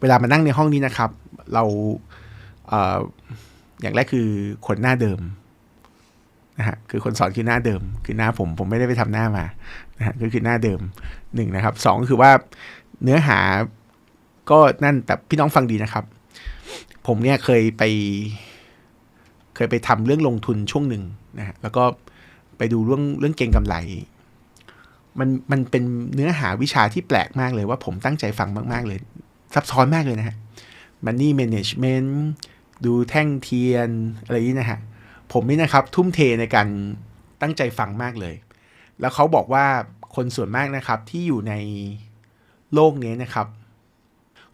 เวลามานั่งในห้องนี้นะครับ เราเอออย่างแรกคือคนหน้าเดิมนะฮะคือคนสอนคือหน้าเดิม คือหน้าผมผมไม่ได้ไปทำหน้ามานะฮะก็คือหน้าเดิมหนึ่งนะครับสองคือว่าเนื้อหาก็นั่นแต่พี่น้องฟังดีนะครับ ผมเนี่ยเคยไป เคยไปทำเรื่องลงทุนช่วงหนึ่งนะฮะแล้วก็ไปดูเรื่องเรื่องเก่งกำไร มันมันเป็นเนื้อหาวิชาที่แปลกมากเลยว่าผมตั้งใจฟังมาก ๆ เลย ซับซ้อนมากเลยนะฮะ Money Management ดูแท่งเทียน อะไรนี้นะฮะ ผมนี่นะครับ ทุ่มเทในการตั้งใจฟังมากเลย แล้วเขาบอกว่าคนส่วนมากนะครับที่อยู่ในโลกนี้นะครับ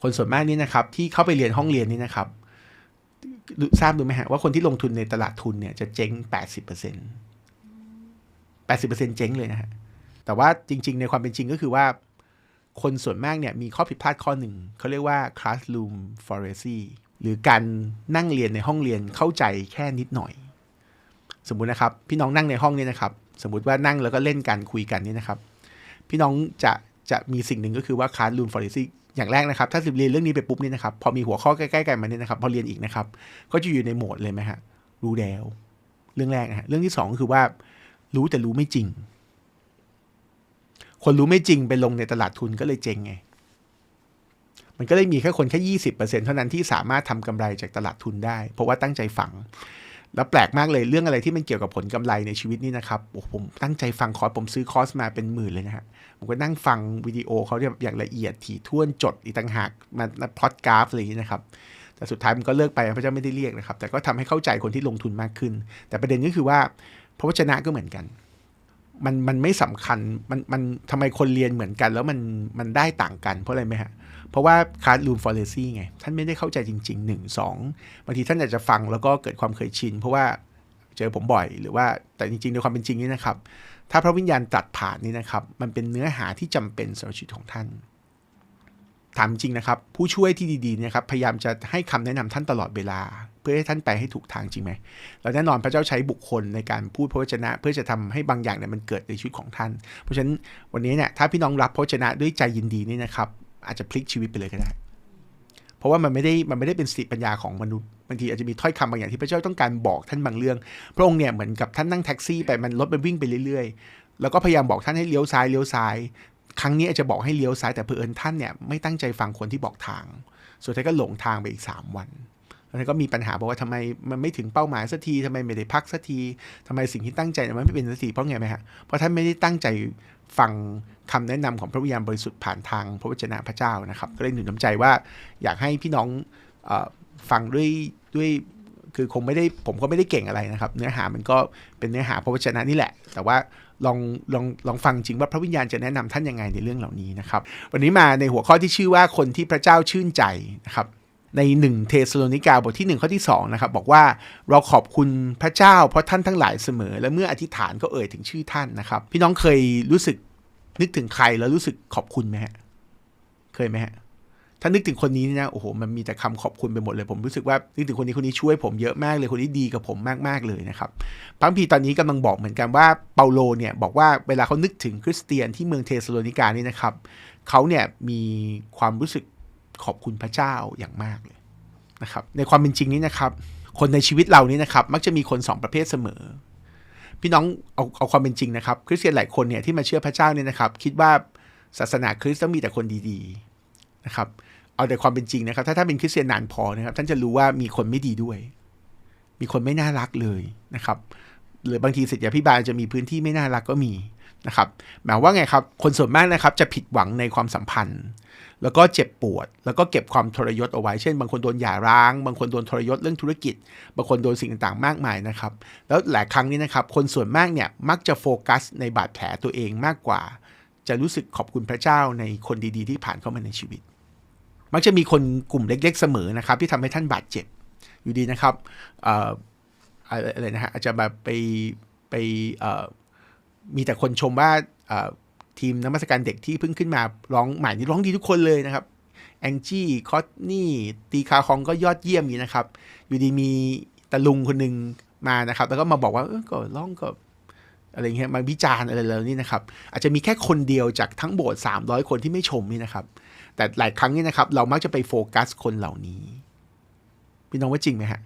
คนส่วนมากนี่นะครับ ที่เข้าไปเรียนห้องเรียนนี่นะครับทราบดูไหมฮะว่าคนที่ลงทุนในตลาดทุนเนี่ยจะเจ๊ง 80% 80%เจ๊งเลยนะฮะแต่ว่าจริง ๆ ในความเป็นจริงก็คือว่า คนส่วนมากเนี่ยมีข้อผิดพลาดข้อหนึ่ง เขาเรียกว่า classroom fallacy หรือการนั่งเรียนในห้องเรียนเข้าใจแค่นิดหน่อย สมมุตินะครับ พี่น้องนั่งในห้องนี้นะครับ สมมุติว่านั่งแล้วก็เล่นกันคุยกันนี่นะครับ พี่น้องจะจะมีสิ่งหนึ่งก็คือว่า classroom fallacy อย่างแรกนะครับ ถ้าเรียนเรื่องนี้ไปปุ๊บนี่นะครับ พอมีหัวข้อใกล้ๆกันมาเนี่ยนะครับ พอเรียนอีกนะครับ ก็จะอยู่ในโหมดเลยไหมฮะ รู้แล้ว เรื่องแรกนะฮะ เรื่องที่สองก็คือว่า รู้แต่รู้ไม่จริง คนรู้ไม่จริงไปลงในตลาดทุนก็เลยเจ๊งไง มันก็เลยมีแค่คนแค่ยี่สิบเปอร์เซ็นเท่านั้นที่สามารถทำกำไรจากตลาดทุนได้ เพราะว่าตั้งใจฟัง แล้วแปลกมากเลยเรื่องอะไรที่มันเกี่ยวกับผลกำไรในชีวิตนี่นะครับโอ้ผมตั้งใจฟังคอร์สผมซื้อคอร์สมาเป็นหมื่นเลยนะฮะผมก็นั่งฟังวิดีโอเขาอย่างละเอียดถี่ถ้วนจดอีกต่างหากมาพล็อตกราฟอะไรอย่างนี้นะครับแต่สุดท้ายมันก็เลิกไปพระเจ้าไม่ได้เรียกนะครับ แต่ก็ทำให้เข้าใจคนที่ลงทุนมากขึ้น แต่ประเด็นก็คือว่าพระวจนะก็เหมือนกัน มันมันไม่สำคัญมันมันทำไมคนเรียนเหมือนกัน แล้วมันมันได้ต่างกันเพราะอะไรไหมฮะ เพราะว่าคาร์ดลูมฟอร์เรซี่ไง ท่านไม่ได้เข้าใจจริงๆหนึ่งสองบางทีท่านอาจจะฟังแล้วก็เกิดความเคยชิน เพราะว่าเจอผมบ่อยหรือว่าแต่จริง ๆ ในความเป็นจริงนี่นะครับ ถ้าพระวิญญาณตัดผ่านนี่นะครับ มันเป็นเนื้อหาที่จำเป็นสำหรับชีวิตของท่านถามจริงนะครับ ผู้ช่วยที่ดีๆนะครับพยายามจะให้คำแนะนำท่านตลอดเวลา พื่อให้ท่านไปให้ถูกทางจริงไหมแล้วแน่นอนพระเจ้าใช้บุคคลในการพูดพระวจนะ เพื่อจะทำให้บางอย่างเนี่ยมันเกิดในชีวิตของท่าน เพราะฉะนั้นวันนี้เนี่ยถ้าพี่น้องรับพระวจนะด้วยใจยินดีนี่นะครับอาจจะพลิกชีวิตไปเลยก็ได้ เพราะว่ามันไม่ได้มันไม่ได้เป็นสติปัญญาของมนุษย์บางทีอาจจะมีถ้อยคำบางอย่างที่พระเจ้าต้องการบอกท่านบางเรื่อง พระองค์เนี่ยเหมือนกับท่านนั่งแท็กซี่ไปมันรถมันวิ่งไปเรื่อยๆ แล้วก็พยายามบอกท่านให้เลี้ยวซ้ายเลี้ยวซ้าย ครั้งนี้อาจจะบอกให้เลี้ยวซ้ายแต่เผอิญท่านเนี่ยไม่ตั้งใจฟังคนที่บอกทาง สุดท้ายก็หลงทางไปอีก 3 วัน แล้วก็มีปัญหาบอกว่าทำไมมันไม่ถึงเป้าหมายสักทีทำไมไม่ได้พักสักทีทำไมสิ่งที่ตั้งใจมันไม่เป็นสักทีเพราะไงไหมฮะเพราะท่านไม่ได้ตั้งใจฟังคำแนะนำของพระวิญญาณบริสุทธิ์ผ่านทางพระวจนะพระเจ้านะครับ ก็เลยหนุนน้ำใจว่าอยากให้พี่น้องอฟังด้วยด้วยคือคงไม่ได้ผมก็ไม่ได้เก่งอะไรนะครับ เนื้อหามันก็เป็นเนื้อหาพระวจนะนี่แหละ แต่ว่าลองลองลองฟังจริงว่าพระวิญญาณจะแนะนำท่านยังไงในเรื่องเหล่านี้นะครับ วันนี้มาในหัวข้อที่ชื่อว่าคนที่พระเจ้าชื่นใจนะครับ ใน1เทสโลนิกาบทที่ 1 ข้อที่2นะครับบอกว่าเราขอบคุณพระเจ้าเพราะท่านทั้งหลายเสมอ และเมื่ออธิษฐานก็เอ่ยถึงชื่อท่านนะครับ พี่น้องเคยรู้สึกนึกถึงใครแล้วรู้สึกขอบคุณไหมฮะเคยไหมฮะถ้านึกถึงคนนี้นะโอ้โหมันมีแต่คำขอบคุณไปหมดเลย ผมรู้สึกว่านึกถึงคนนี้คนนี้ช่วยผมเยอะมากเลยคนนี้ดีกับผมมากๆเลยนะครับพระคัมภีตอนนี้กำลังบอกเหมือนกันว่าเปาโลเนี่ยบอกว่าเวลาเขานึกถึงคริสเตียนที่เมืองเทสโลนิกานี่นะครับเขาเนี่ยมีความรู้สึก ขอบคุณพระเจ้าอย่างมากเลยนะครับ ในความเป็นจริงนี้นะครับ คนในชีวิตเรานี่นะครับ มักจะมีคนสองประเภทเสมอ พี่น้องเอาเอาความเป็นจริงนะครับ คริสเตียนหลายคนเนี่ยที่มาเชื่อพระเจ้าเนี่ยนะครับ คิดว่าศาสนาคริสต์ต้องมีแต่คนดีๆนะครับ เอาแต่ความเป็นจริงนะครับ ถ้าท่านเป็นคริสเตียนนานพอนะครับ ท่านจะรู้ว่ามีคนไม่ดีด้วย มีคนไม่น่ารักเลยนะครับหรือบางทีศิษยาพิบาลจะมีพื้นที่ไม่น่ารักก็มีนะครับหมายว่าไงครับ คนส่วนมากนะครับจะผิดหวังในความสัมพันธ์ แล้วก็เจ็บปวด แล้วก็เก็บความทรยศเอาไว้ เช่น บางคนโดนหย่าร้าง บางคนโดนทรยศเรื่องธุรกิจ บางคนโดนสิ่งต่างๆ มากมายนะครับ แล้วหลายครั้งนี้นะครับ คนส่วนมากเนี่ยมักจะโฟกัสในบาดแผลตัวเองมากกว่า จะรู้สึกขอบคุณพระเจ้าในคนดีๆ ที่ผ่านเข้ามาในชีวิต มักจะมีคนกลุ่มเล็ก ๆ เสมอนะครับ ที่ทำให้ท่านบาดเจ็บ อยู่ดีนะครับเอ่อะไรนะฮะอาจจะแบบไปไปมีแต่คนชมว่า ทีมนักมัสการเด็กที่เพิ่งขึ้นมาร้องใหม่นี่ร้องดีทุกคนเลยนะครับแองจี้คอตนี่ตีคาคองก็ยอดเยี่ยมนี้นะครับ อยู่ดีมีตะลุงคนหนึ่งมานะครับ แล้วก็มาบอกว่าเออก็ร้องก็อะไรเงี้ยมาวิจารณ์อะไรแล้วนี่นะครับ อาจจะมีแค่คนเดียวจากทั้งโบสถ์300 คนที่ไม่ชมนี่นะครับ แต่หลายครั้งนี่นะครับ เรามักจะไปโฟกัสคนเหล่านี้พี่น้องว่าจริงไหมฮะ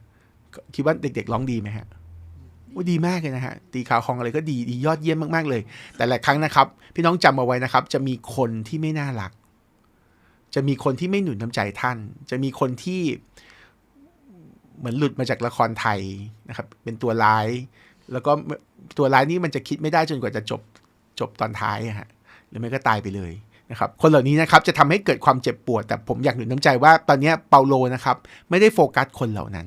คิดว่าเด็กๆร้องดีไหมฮะ ว่าดีมากเลยนะฮะ ตีข่าวคองอะไรก็ดีดียอดเยี่ยมมาก ๆ เลย แต่หลายครั้งนะครับ พี่น้องจำเอาไว้นะครับ จะมีคนที่ไม่น่ารัก จะมีคนที่ไม่หนุนน้ำใจท่าน จะมีคนที่เหมือนหลุดมาจากละครไทยนะครับ เป็นตัวร้าย แล้วก็ตัวร้ายนี่มันจะคิดไม่ได้จนกว่าจะจบจบตอนท้ายฮะหรือไม่ก็ตายไปเลยนะครับคนเหล่านี้นะครับจะทำให้เกิดความเจ็บปวด แต่ผมอยากหนุนน้ำใจว่าตอนนี้เปาโลนะครับไม่ได้โฟกัสคนเหล่านั้น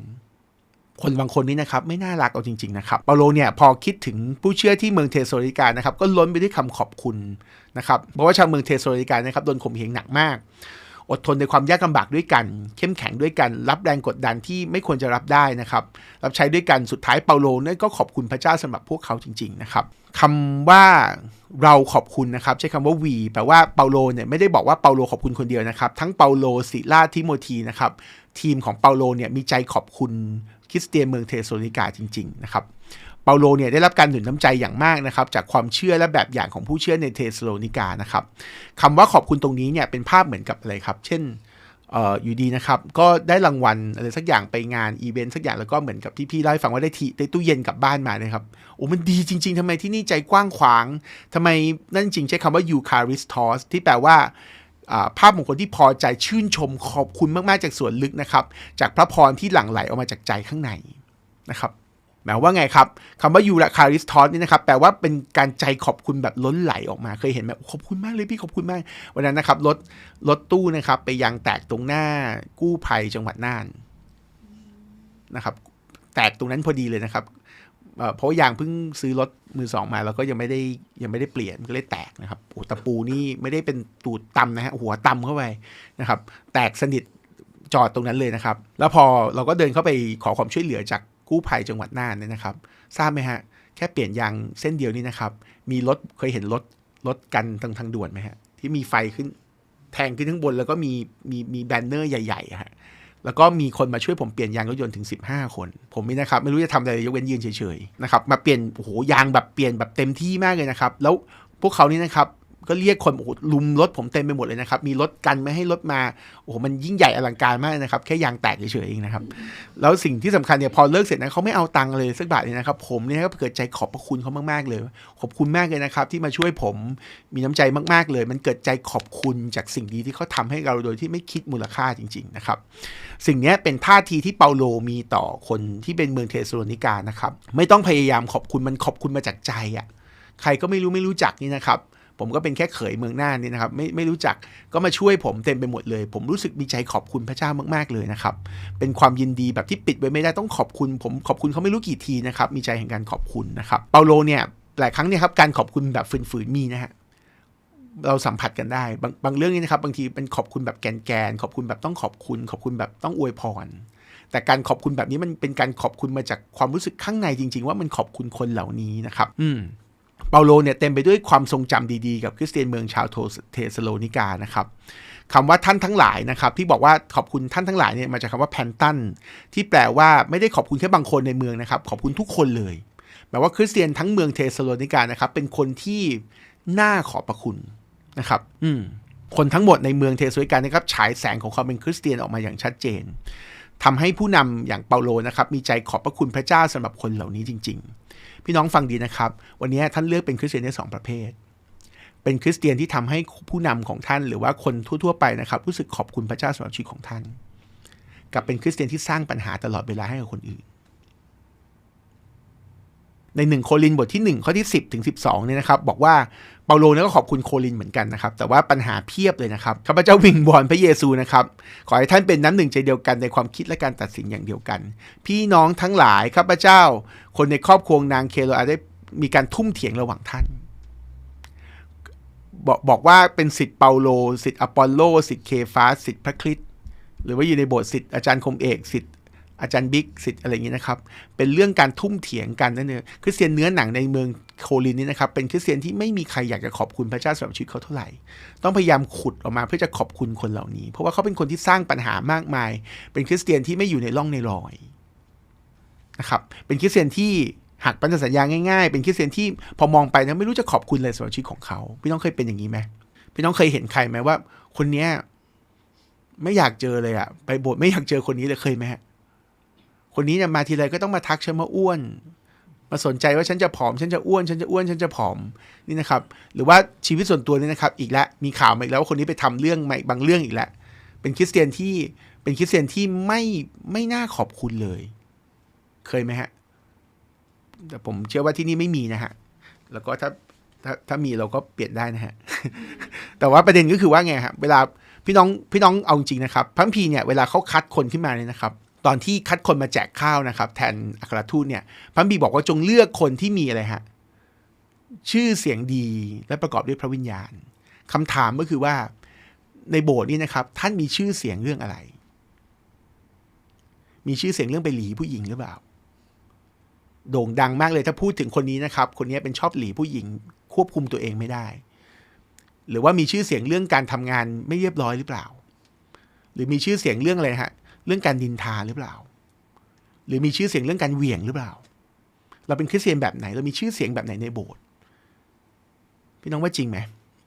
คนบางคนนี้นะครับไม่น่ารักเอาจริงๆนะครับเปาโลเนี่ยพอคิดถึงผู้เชื่อที่เมืองเทสโลนิกานะครับก็ล้นไปด้วยคำขอบคุณนะครับเพราะว่าชาวเมืองเทสโลนิกานะครับโดนข่มเหงหนักมาก อดทนในความยากลำบากด้วยกัน เข้มแข็งด้วยกัน รับแรงกดดันที่ไม่ควรจะรับได้นะครับรับใช้ด้วยกันสุดท้ายเปาโลเนี่ยก็ขอบคุณพระเจ้าสำหรับพวกเขาจริง ๆนะครับคำว่าเราขอบคุณนะครับ ใช้คำว่าวีแปลว่าเปาโลเนี่ยไม่ได้บอกว่าเปาโลขอบคุณคนเดียวนะครับ ทั้งเปาโลศิลาทิโมธีนะครับทีมของเปาโลเนี่ยมีใจขอบคุณ คริสเตียนเมืองเทสโลนิกาจริงๆนะครับเปาโลเนี่ยได้รับการหนุนน้ำใจอย่างมากนะครับจากความเชื่อและแบบอย่างของผู้เชื่อในเทสโลนิกานะครับคำว่าขอบคุณตรงนี้เนี่ยเป็นภาพเหมือนกับอะไรครับ เช่นอออยู่ดีนะครับ ก็ได้รางวัลอะไรสักอย่างไปงานอีเวนต์สักอย่างแล้วก็เหมือนกับที่พี่เล่าให้ฟังว่าได้ทีได้ตู้เย็นกลับบ้านมานะครับโอ้มันดีจริง ๆทำไมที่นี่ใจกว้างขวางทำไมนั่นจริงใช้คำว่ายูคาริสทอสที่แปลว่า ภาพของคนที่พอใจชื่นชมขอบคุณมากๆจากส่วนลึกนะครับ จากพระพรที่หลั่งไหลออกมาจากใจข้างในนะครับหมายว่าไงครับคำว่ายูราคาริสทอสนี่นะครับแปลว่าเป็นการใจขอบคุณแบบล้นไหลออกมาเคยเห็นไหมขอบคุณมากเลยพี่ขอบคุณมาก วันนั้นนะครับรถรถตู้นะครับ ไปยางแตกตรงหน้ากู้ภัยจังหวัดน่านนะครับ แตกตรงนั้นพอดีเลยนะครับ เพราะยางเพิ่งซื้อรถมือสองมาแล้วก็ยังไม่ได้ยังไม่ได้เปลี่ยนก็เลยแตกนะครับโอ้ตะปูนี่ไม่ได้เป็นตูดตำนะฮะหัวตำเข้าไปนะครับ แตกสนิทจอดตรงนั้นเลยนะครับ แล้วพอเราก็เดินเข้าไปขอความช่วยเหลือจากกู้ภัยจังหวัดน่านเนี่ยนะครับ ทราบไหมฮะแค่เปลี่ยนยางเส้นเดียวนี่นะครับ มีรถเคยเห็นรถรถกันทางทางด่วนไหมฮะที่มีไฟขึ้นแทงขึ้นข้างบนแล้วก็มีมีมีแบนเนอร์ใหญ่ๆฮะ แล้วก็มีคนมาช่วยผมเปลี่ยนยางรถยนต์ถึง 15 คน ผมนี่นะครับ ไม่รู้จะทำอะไรยกเว้นยืนเฉยๆนะครับมาเปลี่ยนโอ้โหยางแบบเปลี่ยนแบบเต็มที่มากเลยนะครับ แล้วพวกเขานี่นะครับ ก็เรียกคนโอ้โหลุมรถผมเต็มไปหมดเลยนะครับ มีรถกันไม่ให้รถมาโอ้โหมันยิ่งใหญ่อลังการมากนะครับ แค่ยางแตกเฉยๆเองนะครับ แล้วสิ่งที่สำคัญเนี่ยพอเลิกเสร็จนะเขาไม่เอาตังค์เลยสักบาทเลยนะครับ ผมเนี่ยก็เกิดใจขอบพระคุณเขามากๆเลย ขอบคุณมากเลยนะครับ ที่มาช่วยผมมีน้ำใจมากๆเลย มันเกิดใจขอบคุณจากสิ่งดีที่เขาทาให้เราโดยที่ไม่คิดมูลค่าจริง ๆ นะครับ สิ่งนี้เป็นท่าทีที่เปาโลมีต่อคนที่เป็นเมืองเทสโลนิกานะครับ ไม่ต้องพยายามขอบคุณมันขอบคุณมาจากใจอะ่ะใครก็ไม่รู้ไม่รู้จักนี่นะครับ ผมก็เป็นแค่เขยเมืองน่านนี่นะครับไม่ไม่รู้จักก็มาช่วยผมเต็มไปหมดเลย ผมรู้สึกมีใจขอบคุณพระเจ้ามากๆเลยนะครับ เป็นความยินดีแบบที่ปิดไว้ไม่ได้ต้องขอบคุณ ผมขอบคุณเขาไม่รู้กี่ทีนะครับมีใจแห่งการขอบคุณนะครับเปาโลเนี่ยหลายครั้งเนี่ยครับการขอบคุณแบบฝืนๆมีนะฮะเราสัมผัสกันได้บางบางเรื่องนี้นะครับ บางทีเป็นขอบคุณแบบแกนๆขอบคุณแบบต้องขอบคุณ ขอบคุณแบบต้องอวยพร แต่การขอบคุณแบบนี้มันเป็นการขอบคุณมาจากความรู้สึกข้างในจริง ๆ ว่ามันขอบคุณคนเหล่านี้นะครับ อืม เปาโลเนี่ยเต็มไปด้วยความทรงจำดีๆ กับคริสเตียนเมืองชาวเทสโลนิกานะครับคำว่าท่านทั้งหลายนะครับ ที่บอกว่าขอบคุณท่านทั้งหลายเนี่ยมาจากคำว่าแพนตันที่แปลว่าไม่ได้ขอบคุณแค่บางคนในเมืองนะครับ ขอบคุณทุกคนเลยแปลว่าคริสเตียนทั้งเมืองเทสโลนิกานะครับ เป็นคนที่น่าขอบพระคุณนะครับ อืมคนทั้งหมดในเมืองเทสโลนิกานะครับฉายแสงของความเป็นคริสเตียนออกมาอย่างชัดเจนทำให้ผู้นำอย่างเปาโลนะครับ มีใจขอบพระคุณพระเจ้าสำหรับคนเหล่านี้จริง ๆ พี่น้องฟังดีนะครับ วันนี้ท่านเลือกเป็นคริสเตียนได้สองประเภท เป็นคริสเตียนที่ทำให้ผู้นำของท่าน หรือว่าคนทั่วๆไปนะครับ รู้สึกขอบคุณพระเจ้าสำหรับชีวิตของท่าน กับเป็นคริสเตียนที่สร้างปัญหาตลอดเวลาให้กับคนอื่น ในหนึ่งโคลินบทที่ 1 ข้อที่ 10 ถึง 12เนี่ยนะครับ บอกว่าเปาโลเนี่ยก็ขอบคุณโคลินเหมือนกันนะครับ แต่ว่าปัญหาเพียบเลยนะครับข้าพเจ้าวิงบอลพระเยซูนะครับ ขอให้ท่านเป็นน้ำหนึ่งใจเดียวกันในความคิดและการตัดสินอย่างเดียวกัน พี่น้องทั้งหลายข้าพเจ้า คนในครอบครัวนางเคโลอาได้มีการทุ่มเถียงระหว่างท่าน บอกบอกว่าเป็นสิทธิ์เปาโลสิทธิ์อปอลโลสิทธิ์เคฟาสิทธิ์พระคริสต์หรือว่าอยู่ในโบสถ์สิทธิ์อาจารย์คมเอกสิทธิ์ อาจารย์บิ๊กสิทธิ์อะไรอย่างนี้นะครับ เป็นเรื่องการทุ่มเถียงกันนั่นเองคริสเตียนเนื้อหนังในเมืองโคลินนี่นะครับ เป็นคริสเตียนที่ไม่มีใครอยากจะขอบคุณพระเจ้าสำหรับชีวิตเขาเท่าไหร่ ต้องพยายามขุดออกมาเพื่อจะขอบคุณคนเหล่านี้ เพราะว่าเขาเป็นคนที่สร้างปัญหามากมาย เป็นคริสเตียนที่ไม่อยู่ในร่องในรอยนะครับ เป็นคริสเตียนที่หักปัญสัญญาง่ายๆ เป็นคริสเตียนที่พอมองไปนะไม่รู้จะขอบคุณอะไรสำหรับชีวิตของเขา พี่น้องเคยเป็นอย่างนี้ไหมพี่น้องเคยเห็นใครไหมว่า คนเนี้ยไม่อยากเจอเลยอะไปโบสถ์ไม่อยากเจอคนนี้เลยเคยไหมฮะ คนนี้เนี่ยมาทีไรก็ต้องมาทักฉันมาอ้วน มาสนใจว่าฉันจะผอม ฉันจะอ้วน ฉันจะอ้วน ฉันจะผอม นี่นะครับ หรือว่าชีวิตส่วนตัวนี่นะครับ อีกแล้ว มีข่าวมาอีกแล้วว่าคนนี้ไปทำเรื่องใหม่บางเรื่องอีกแล้ว เป็นคริสเตียนที่เป็นคริสเตียนที่ไม่ไม่น่าขอบคุณเลย เคยไหมฮะ แต่ผมเชื่อว่าที่นี่ไม่มีนะฮะ แล้วก็ถ้าถ้าถ้ามีเราก็เปลี่ยนได้นะฮะ แต่ว่าประเด็นก็คือว่าไงครับเวลาพี่น้องพี่น้องเอาจริงนะครับพระคัมภีเนี่ยเวลาเขาคัดคนขึ้นมาเนี่ยนะครับ ตอนที่คัดคนมาแจกข้าวนะครับ แทนอัครทูตเนี่ยพระคัมภีบอกว่าจงเลือกคนที่มีอะไรฮะชื่อเสียงดีและประกอบด้วยพระวิญญาณคำถามก็คือว่าในโบสถ์นี่นะครับ ท่านมีชื่อเสียงเรื่องอะไร มีชื่อเสียงเรื่องไปหลีผู้หญิงหรือเปล่า โด่งดังมากเลยถ้าพูดถึงคนนี้นะครับ คนนี้เป็นชอบหลีผู้หญิง ควบคุมตัวเองไม่ได้ หรือว่ามีชื่อเสียงเรื่องการทำงานไม่เรียบร้อยหรือเปล่า หรือมีชื่อเสียงเรื่องอะไรฮะ เรื่องการดินทาหรือเปล่า หรือมีชื่อเสียงเรื่องการเหวี่ยงหรือเปล่า เราเป็นคริสเตียนแบบไหน เรามีชื่อเสียงแบบไหนในโบสถ์พี่น้องว่าจริงไหม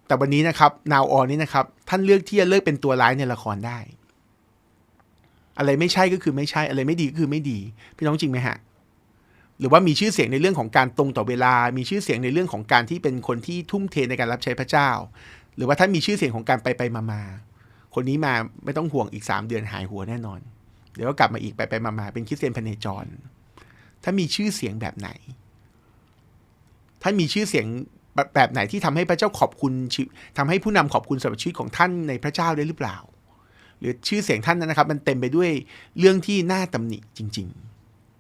แต่วันนี้นะครับนาวออนนี่นะครับ ท่านเลือกที่จะเลิกเป็นตัวร้ายในละครได้ อะไรไม่ใช่ก็คือไม่ใช่ อะไรไม่ดีก็คือไม่ดี พี่น้องจริงไหมฮะ หรือว่ามีชื่อเสียงในเรื่องของการตรงต่อเวลา มีชื่อเสียงในเรื่องของการที่เป็นคนที่ทุ่มเทในการรับใช้พระเจ้า หรือว่าท่านมีชื่อเสียงของการไปไปมามา คนนี้มาไม่ต้องห่วงอีก 3 เดือนหายหัวแน่นอน เดี๋ยวก็กลับมาอีกไปไปมามาเป็นคริสเตียนพเนจร ถ้ามีชื่อเสียงแบบไหน ท่านมีชื่อเสียงแบบไหนที่ทำให้พระเจ้าขอบคุณทำให้ผู้นำขอบคุณสำหรับชีวิตของท่านในพระเจ้าได้หรือเปล่า หรือชื่อเสียงท่านนั้นนะครับ มันเต็มไปด้วยเรื่องที่น่าตำหนิจริง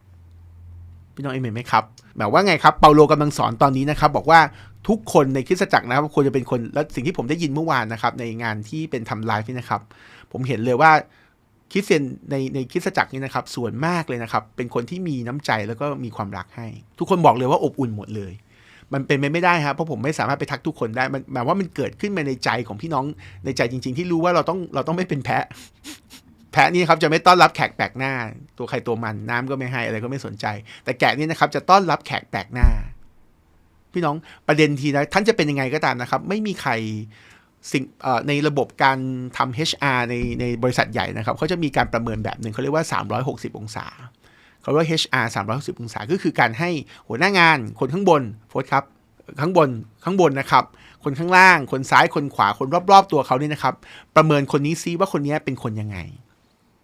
ๆ พี่น้องเอเมนไหมครับแบบว่าไงครับเปาโลกำลังสอนตอนนี้นะครับ บอกว่า ทุกคนในคริสตจักรนะครับควรจะเป็นคนและสิ่งที่ผมได้ยินเมื่อวานนะครับ ในงานที่เป็นทำไลฟ์นี่นะครับ ผมเห็นเลยว่าคริสเตียนในในคริสตจักรนี่นะครับ ส่วนมากเลยนะครับ เป็นคนที่มีน้ำใจแล้วก็มีความรักให้ ทุกคนบอกเลยว่าอบอุ่นหมดเลย มันเป็นไปไม่ได้ครับเพราะผมไม่สามารถไปทักทุกคนได้มันหมายว่ามันเกิดขึ้นมาในใจของพี่น้องในใจจริง ๆ ที่รู้ว่าเราต้องเราต้องไม่เป็นแพะแพะนี่ครับจะไม่ต้อนรับแขกแปลกหน้า ตัวใครตัวมันน้ำก็ไม่ให้อะไรก็ไม่สนใจ แต่แกะนี่นะครับจะต้อนรับแขกแปลกหน้า พี่น้องประเด็นทีนะท่านจะเป็นยังไงก็ตามนะครับ ไม่มีใครสิ่งในระบบการทำ HR ในในบริษัทใหญ่นะครับเขาจะมีการประเมินแบบหนึ่งเขาเรียกว่า 360 องศาเขาเรียกว่า HR 360 องศา ก็คือการให้หัวหน้างานคนข้างบนโฟร์ครับข้างบนข้างบนนะครับ คนข้างล่าง คนซ้ายคนขวาคนรอบ ๆ ตัวเขาเนี่ยนะครับ ประเมินคนนี้ซิว่าคนนี้เป็นคนยังไง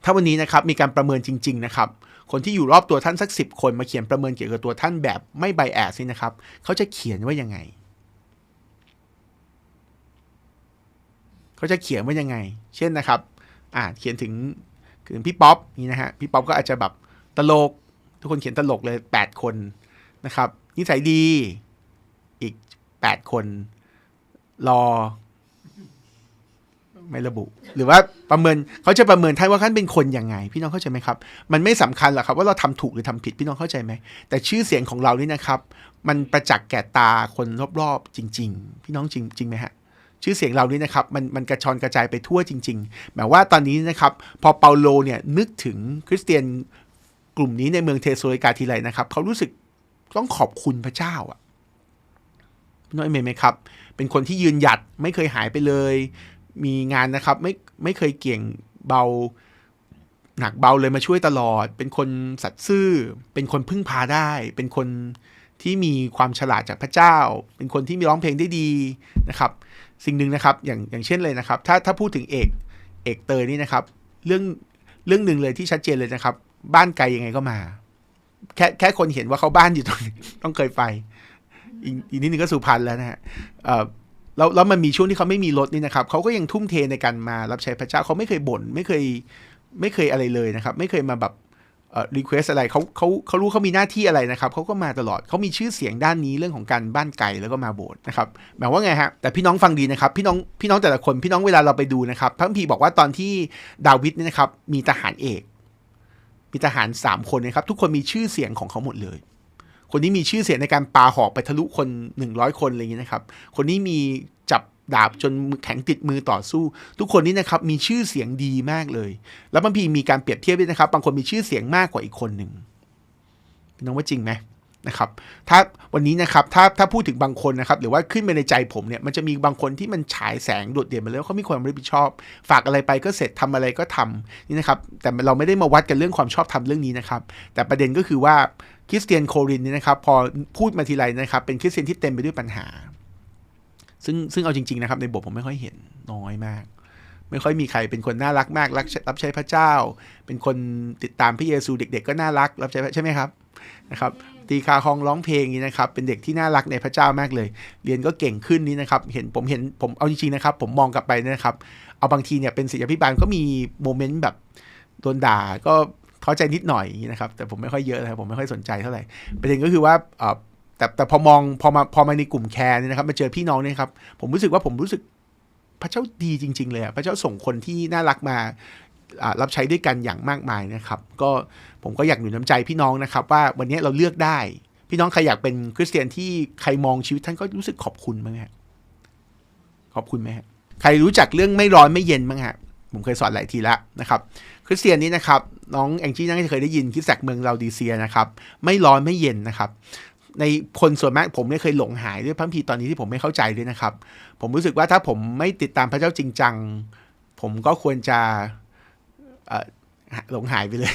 ถ้าวันนี้นะครับมีการประเมินจริง ๆ นะครับ คนที่อยู่รอบตัวท่านสักสิบคนมาเขียนประเมินเกี่ยวกับตัวท่านแบบไม่ไบแอสนี่นะครับ เขาจะเขียนว่ายังไง เขาจะเขียนว่ายังไง เช่นนะครับ อ่าเขียนถึงถึงพี่ป๊อปนี่นะฮะ พี่ป๊อปก็อาจจะแบบตลก ทุกคนเขียนตลกเลยแปดคนนะครับ นิสัยดีอีกแปดคน รอ ไม่ระบุ หรือว่าประเมินเขาจะประเมินท่านว่าท่านเป็นคนยังไง พี่น้องเข้าใจไหมครับ มันไม่สำคัญหรอกครับ ว่าเราทำถูกหรือทำผิดพี่น้องเข้าใจไหม แต่ชื่อเสียงของเรานี่นะครับ มันประจักษ์แก่ตาคนรอบๆจริง ๆ พี่น้องจริงจริงไหมฮะชื่อเสียงเรานี่นะครับมันมันกระชอนกระจายไปทั่วจริงๆหมายว่าตอนนี้นะครับพอเปาโลเนี่ยนึกถึงคริสเตียนกลุ่มนี้ในเมืองเทสโลนิกาทีไรนะครับเขารู้สึกต้องขอบคุณพระเจ้าอะน้องเอเมนไหมครับ เป็นคนที่ยืนหยัดไม่เคยหายไปเลย มีงานนะครับ ไม่ไม่เคยเกี่ยงเบาหนักเบาเลยมาช่วยตลอด เป็นคนสัตย์ซื่อ เป็นคนพึ่งพาได้ เป็นคนที่มีความฉลาดจากพระเจ้า เป็นคนที่มีร้องเพลงได้ดีนะครับ สิ่งหนึ่งนะครับอย่างอย่างเช่นเลยนะครับ ถ้าถ้าพูดถึงเอกเอกเตยนี่นะครับ เรื่องเรื่องหนึ่งเลยที่ชัดเจนเลยนะครับ บ้านไกลยังไงก็มา แค่แค่คนเห็นว่าเขาบ้านอยู่ตรงนี้ต้องเคยไปอีกนิดนึงก็สุพรรณแล้วนะฮะ แล้วแล้วมันมีช่วงที่เขาไม่มีรถนี่นะครับเขาก็ยังทุ่มเทในการมารับใช้พระเจ้าเขาไม่เคยบ่นไม่เคยไม่เคยอะไรเลยนะครับ ไม่เคยมาแบบเอ่อรีเควสอะไรเขาเขาเขารู้เขามีหน้าที่อะไรนะครับเขาก็มาตลอดเขามีชื่อเสียงด้านนี้เรื่องของการบ้านไกลแล้วก็มาโบสถ์นะครับหมายว่าไงฮะแต่พี่น้องฟังดีนะครับ พี่น้องพี่น้องแต่ละคนพี่น้องเวลาเราไปดูนะครับพระคัมภีร์บอกว่าตอนที่ดาวิดเนี่ยนะครับมีทหารเอก มีทหารสามคนนะครับ ทุกคนมีชื่อเสียงของเขาหมดเลย คนนี้มีชื่อเสียงในการปาหอกไปทะลุคนหนึ่งร้อยคนอะไรอย่างนี้นะครับ คนนี้มีจับดาบจนแข็งติดมือต่อสู้ ทุกคนนี้นะครับมีชื่อเสียงดีมากเลย แล้วบางทีมีการเปรียบเทียบด้วยนะครับ บางคนมีชื่อเสียงมากกว่าอีกคนหนึ่งน้องว่าจริงไหม นะครับถ้าวันนี้นะครับถ้าถ้าพูดถึงบางคนนะครับหรือว่าขึ้นไปในใจผมเนี่ยมันจะมีบางคนที่มันฉายแสงโดดเด่นมาแล้วเขามีความรับผิดชอบ ฝากอะไรไปก็เสร็จทำอะไรก็ทำนี่นะครับแต่เราไม่ได้มาวัดกันเรื่องความชอบทำเรื่องนี้นะครับแต่ประเด็นก็คือว่าคริสเตียนโครินเนี่ยนะครับพอพูดมาทีไรนะครับเป็นคริสเตียนที่เต็มไปด้วยปัญหา ซึ่งซึ่งเอาจริงๆนะครับในบทผมไม่ค่อยเห็นน้อยมากไม่ค่อยมีใครเป็นคนน่ารักมากรักรับใช้พระเจ้า เป็นคนติดตามพระเยซูเด็ก ๆ ก็น่ารักรับใช้ใช่ไหมครับนะครับ ตีคาคองร้องเพลงนี้นะครับ เป็นเด็กที่น่ารักในพระเจ้ามากเลย เรียนก็เก่งขึ้นนี้นะครับ เห็นผมเห็นผมเอาจริงๆนะครับ ผมมองกลับไปนะครับ เอาบางทีเนี่ยเป็นศิษยาพิบาลก็มีโมเมนต์แบบโดนด่าก็ท้อใจนิดหน่อยนะครับ แต่ผมไม่ค่อยเยอะนะครับผมไม่ค่อยสนใจเท่าไหร่ประเด็นก็คือว่าแต่แต่พอมองพอมาพอมาในกลุ่มแคร์เนี่ยนะครับมาเจอพี่น้องเนี่ยครับผมรู้สึกว่าผมรู้สึกพระเจ้าดีจริง ๆ เลยพระเจ้าส่งคนที่น่ารักมา รับใช้ด้วยกันอย่างมากมายนะครับ ก็ผมก็อยากหนุนน้ำใจพี่น้องนะครับ ว่าวันนี้เราเลือกได้ พี่น้องใครอยากเป็นคริสเตียนที่ใครมองชีวิตท่านก็รู้สึกขอบคุณมั้งฮะขอบคุณไหมฮะใครรู้จักเรื่องไม่ร้อนไม่เย็นมั้งฮะผมเคยสอนหลายทีแล้วนะครับ คริสเตียนนี้นะครับ น้องแองจี้น่าจะเคยได้ยินคริสจักเมืองลาดีเซียนะครับ ไม่ร้อนไม่เย็นนะครับ ในคนส่วนมากผมเนี่ยเคยหลงหายด้วยพระคัมภีตอนนี้ที่ผมไม่เข้าใจด้วยนะครับ ผมรู้สึกว่าถ้าผมไม่ติดตามพระเจ้าจริงจัง ผมก็ควรจะ หลงหายไปเลย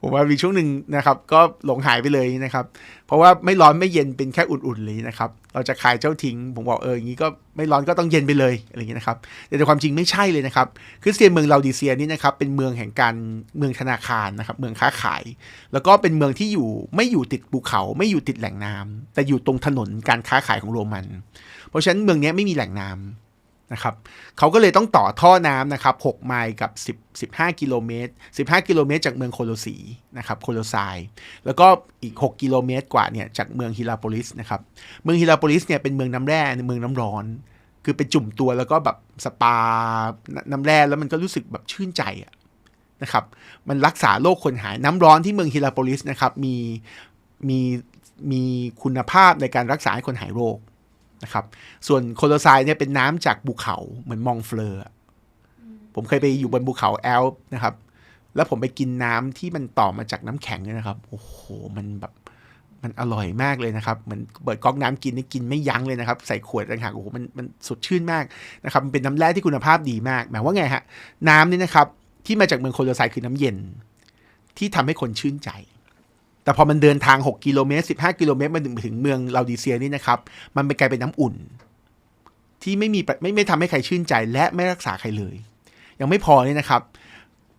ผมว่ามีช่วงหนึ่งนะครับ ก็หลงหายไปเลยนะครับ เพราะว่าไม่ร้อนไม่เย็นเป็นแค่อุ่นๆเลยนะครับ เราจะขายเจ้าทิ้ง ผมบอกเอออย่างนี้ก็ไม่ร้อนก็ต้องเย็นไปเลยอะไรอย่างนี้นะครับ แต่ความจริงไม่ใช่เลยนะครับคริสเตียนเมืองลาดิเซียนี่นะครับเป็นเมืองแห่งการเมืองธนาคารนะครับ เมืองค้าขาย แล้วก็เป็นเมืองที่อยู่ไม่อยู่ติดภูเขา ไม่อยู่ติดแหล่งน้ำแต่อยู่ตรงถนนการค้าขายของโรมัน เพราะฉะนั้นเมืองนี้ไม่มีแหล่งน้ำ นะครับเขาก็เลยต้องต่อท่อน้ำนะครับ6ไมล์กับ10 15กิโลเมตร15 กิโลเมตร จากเมืองโคโลซีนะครับโคโลไซแล้วก็อีก 6 กิโลเมตรกว่าเนี่ยจากเมืองฮิลาโปลิสนะครับเมืองฮิลาโปลิสเนี่ยเป็นเมืองน้ำแร่เมืองน้ำร้อน คือไปจุ่มตัวแล้วก็แบบสปาน้ำแร่แล้วมันก็รู้สึกแบบชื่นใจอะนะครับมันรักษาโรคคนหายน้ำร้อนที่เมืองฮิลาโปลิสนะครับมีมีมีคุณภาพในการรักษาให้คนหายโรค นะครับส่วนโคโลไซเนี่ยเป็นน้ำจากภูเขาเหมือนมองเฟลอร์อะผมเคยไปอยู่บนภูเขาแอลป์นะครับ แล้วผมไปกินน้ำที่มันต่อมาจากน้ำแข็งเนี่ยนะครับ โอ้โห มันแบบมันอร่อยมากเลยนะครับเหมือนเปิดก๊อกน้ำกินนี่กินไม่ยั้งเลยนะครับ ใส่ขวดต่างหากโอ้โหมันมันสดชื่นมากนะครับ มันเป็นน้ำแร่ที่คุณภาพดีมาก หมายว่าไงฮะ น้ำนี่นะครับ ที่มาจากเมืองโคโลไซคือน้ำเย็น ที่ทำให้คนชื่นใจ แต่พอมันเดินทาง 6 กิโลเมตร 15 กิโลเมตรมาถึงถึงเมืองลาดิเซียนี่นะครับ มันเป็นกลายเป็นน้ำอุ่น ที่ไม่มีไม่ไม่ทำให้ใครชื่นใจและไม่รักษาใครเลย ยังไม่พอนี่นะครับ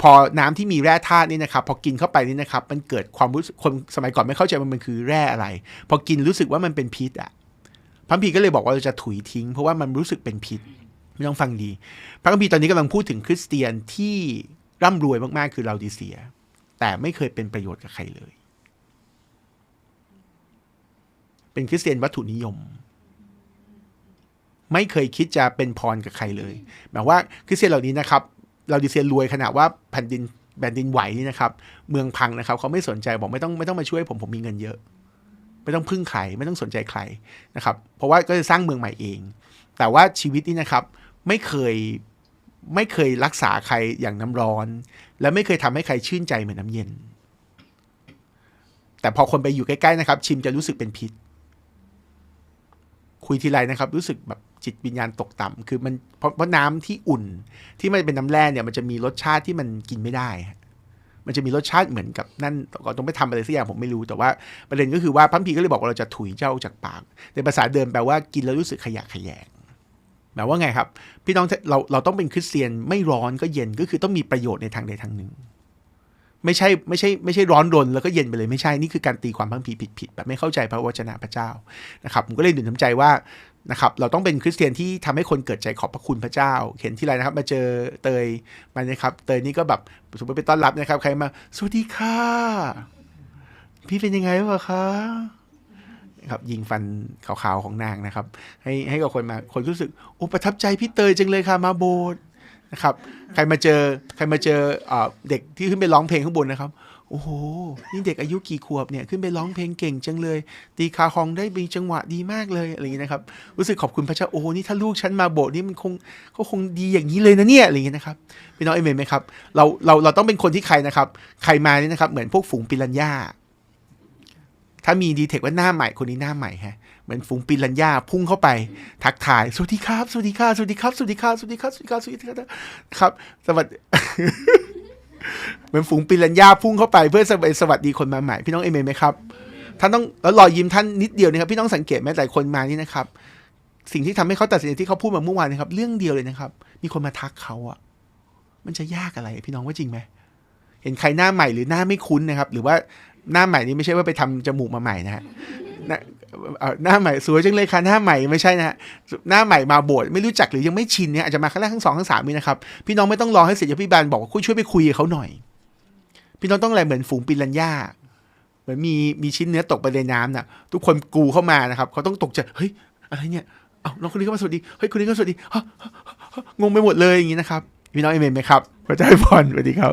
พอน้ำที่มีแร่ธาตุนี่นะครับ พอกินเข้าไปนี่นะครับ มันเกิดความรู้สึกคนสมัยก่อนไม่เข้าใจว่ามันคือแร่อะไร พอกินรู้สึกว่ามันเป็นพิษอะพระคัมภีก็เลยบอกว่าเราจะถุยทิ้ง เพราะว่ามันรู้สึกเป็นพิษไม่ต้องฟังดี พระคัมภีร์ตอนนี้กำลังพูดถึงคริสเตียนที่ร่ำรวยมากๆ คือลาดิเซีย แต่ไม่เคยเป็นประโยชน์กับใครเลย เป็นคริสเตียนวัตถุนิยม ไม่เคยคิดจะเป็นพรกับใครเลยหมายว่าคริสเตียนเหล่านี้นะครับ เราดิเซียนรวยขนาดว่าแผ่นดินแผ่นดินไหวนี่นะครับ เมืองพังนะครับเขาไม่สนใจบอกไม่ต้องไม่ต้องมาช่วยผมผมมีเงินเยอะ ไม่ต้องพึ่งใครไม่ต้องสนใจใครนะครับ เพราะว่าก็จะสร้างเมืองใหม่เอง แต่ว่าชีวิตนี่นะครับ ไม่เคยไม่เคยรักษาใครอย่างน้ำร้อน และไม่เคยทำให้ใครชื่นใจเหมือนน้ำเย็น แต่พอคนไปอยู่ใกล้ๆนะครับ ชิมจะรู้สึกเป็นพิษ ทีไรนะครับ รู้สึกแบบจิตวิญญาณตกต่ำคือมันเพราะเพราะน้ำที่อุ่นที่มันเป็นน้ำแร่เนี่ยมันจะมีรสชาติที่มันกินไม่ได้ มันจะมีรสชาติเหมือนกับนั่นก็ต้องไปทำอะไรสักอย่างผมไม่รู้แต่ว่าประเด็นก็คือว่าพัมพีก็เลยบอกว่าเราจะถุยเจ้าจากปาก ในภาษาเดิมแปลว่ากินแล้วรู้สึกขยะแขยงแปลว่าไงครับ พี่น้องเราเราต้องเป็นคริสเตียนไม่ร้อนก็เย็นก็คือต้องมีประโยชน์ในทางใดทางหนึ่ง ไม่ใช่ไม่ใช่ไม่ใช่ร้อนรนแล้วก็เย็นไปเลยไม่ใช่นี่คือการตีความพัมพีร์ผิดๆแบบไม่เข้าใจพระวจนะพระเจ้านะครับผมก็เลยหนุนน้ำใจว่านะครับเราต้องเป็นคริสเตียนที่ทำให้คนเกิดใจขอบพระคุณพระเจ้า เห็นที่ไรนะครับ มาเจอเตยมานะครับเตยนี่ก็แบบสมมติไปต้อนรับนะครับ ใครมา สวัสดีค่ะ พี่เป็นยังไงบ้างคะครับยิงฟันขาวๆของนางนะครับ ให้ให้กับคนมาคนรู้สึกโอ้ประทับใจพี่เตยจังเลยค่ะมาโบส นะครับใครมาเจอใครมาเจอเอเด็กที่ขึ้นไปร้องเพลงข้างบนนะครับโอ้โห นี่เด็กอายุกี่ขวบเนี่ยขึ้นไปร้องเพลงเก่งจังเลย ตีคาฮองได้มีจังหวะดีมากเลยอะไรอย่างนี้นะครับ รู้สึกขอบคุณพระเจ้าโอ้นี่ถ้าลูกฉันมาโบสถ์นี่มันคงเขาคงดีอย่างนี้เลยนะเนี่ยอะไรอย่างนี้นะครับพี่น้องเอเมนไหมครับเราเราเราต้องเป็นคนที่ใครนะครับ ใครมานี่นะครับ เหมือนพวกฝูงปิรันย่าถ้ามีดีเทคว่าหน้าใหม่คนนี้หน้าใหม่ฮะ เหมือนฝูงปิรันย่าพุ่งเข้าไป ทักทาย สวัสดีครับ สวัสดีครับ สวัสดีครับ สวัสดีครับ สวัสดีครับ สวัสดีครับ สวัสดีครับครับ สวัสดีเหมือนฝูงปิรันย่าพุ่งเข้าไปเพื่อสวัสสวัสดีคนมาใหม่พี่น้องเอเมนไหมครับท่านต้องแล้วรอยยิ้มท่านนิดเดียวนะครับ พี่น้องสังเกตไหมแต่คนมานี่นะครับ สิ่งที่ทำให้เขาตัดสินใจที่เขาพูดมาเมื่อวานนะครับ เรื่องเดียวเลยนะครับ มีคนมาทักเขาอะมันจะยากอะไร พี่น้องว่าจริงไหมเห็นใครหน้าใหม่หรือหน้าไม่คุ้นนะครับ หรือว่าหน้าใหม่นี่ไม่ใช่ว่าไปทำจมูกมาใหม่นะฮะ หน้าใหม่สวยจังเลยค่ะหน้าใหม่ไม่ใช่นะฮะหน้าใหม่มาโบสถ์ไม่รู้จักหรือยังไม่ชินเนี่ยอาจจะมาครั้งแรกครั้งสองครั้งสามนี่นะครับพี่น้องไม่ต้องรอให้เสร็จจากพี่บาลบอกว่าคุยช่วยไปคุยกับเขาหน่อย พี่น้องต้องอะไรเหมือนฝูงปิรันย่าเหมือนมีมีชิ้นเนื้อตกไปในน้ำน่ะ ทุกคนกูเข้ามานะครับเขาต้องตกใจเฮ้ยอะไรเนี่ยเอ้าน้องคนนี้ก็มาสวัสดีเฮ้ยคนนี้ก็สวัสดีงงไปหมดเลยอย่างนี้นะครับพี่น้องเอเมนไหมครับพระเจ้าให้พรสวัสดีครับ